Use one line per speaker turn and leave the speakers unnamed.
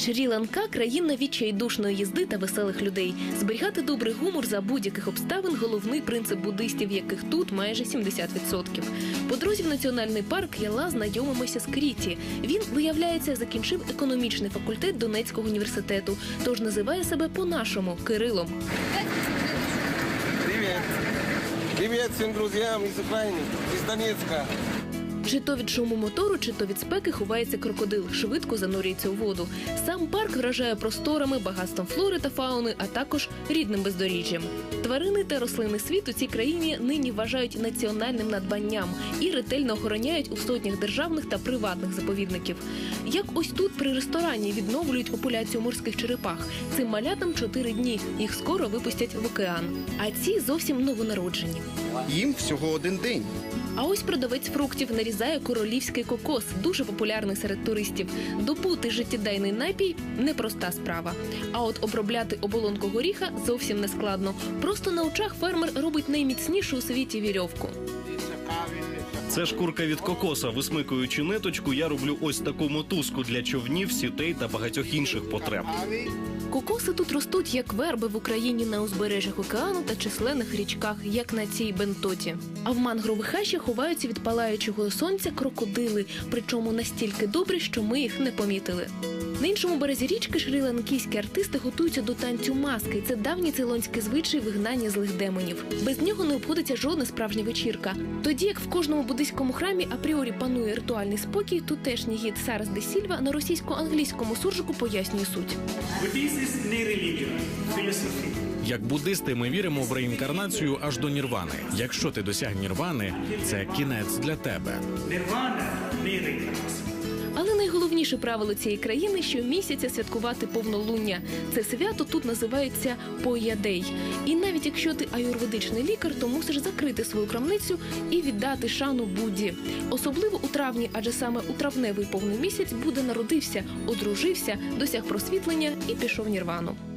Шрі-Ланка країна відчайдушної їзди та веселих людей. Зберігати добрий гумор за будь-яких обставин головний принцип буддистів, яких тут майже 70%. По дорозі в національний парк Яла знайомимося з Кріті. Він, виявляється, закінчив економічний факультет Донецького університету, тож називає себе по-нашому Кирилом.
Привет. Привет всем друзьям из Украины, из Донецка.
Чи то від шуму мотору, чи то від спеки ховається крокодил, швидко занурюється у воду. Сам парк вражає просторами, багатством флори та фауни, а також рідним бездоріжжям. Тварини та рослинний світ у цій країні нині вважають національним надбанням і ретельно охороняють у сотнях державних та приватних заповідників. Як ось тут при ресторані відновлюють популяцію морських черепах. Цим малятам чотири дні. Їх скоро випустять в океан. А ці зовсім новонароджені.
Їм всього один день.
А ось продавець фруктів нарізає королівський кокос, дуже популярний серед туристів. Добути життєдайний напій непроста справа. А от обробляти оболонку горіха зовсім не складно. Просто на очах фермер робить найміцнішу у світі вірьовку.
Це шкурка від кокоса. Висмикуючи ниточку, я роблю ось таку мотузку для човнів, сітей та багатьох інших потреб.
Кокоси тут ростуть як верби в Україні на узбережжях океану та численних річках, як на цій бентоті. А в мангрових хащі ховаються від палаючого сонця крокодили, причому настільки добрі, що ми їх не помітили. На іншому березі річки шрі-ланкійські артисти готуються до танцю маски. Це давній цейлонський звичай вигнання злих демонів. Без нього не обходиться жодна справжня вечірка. Тоді як в кожному буддийському храмі апріорі панує ритуальний спокій, тутешній гід Сарас де Сільва на російсько-англійському суржику пояснює суть.
Не.
Як буддисти, ми віримо в реінкарнацію аж до нірвани. Якщо ти досяг нірвани, це кінець для тебе.
Nirvana не reincarnation.
Але найголовніше правило цієї країни щомісяця святкувати повнолуння. Це свято тут називається Поядей. І навіть якщо ти аюрведичний лікар, то мусиш закрити свою крамницю і віддати шану Будді. Особливо у травні, адже саме у травневий повний місяць Будда народився, одружився, досяг просвітлення і пішов нірвану.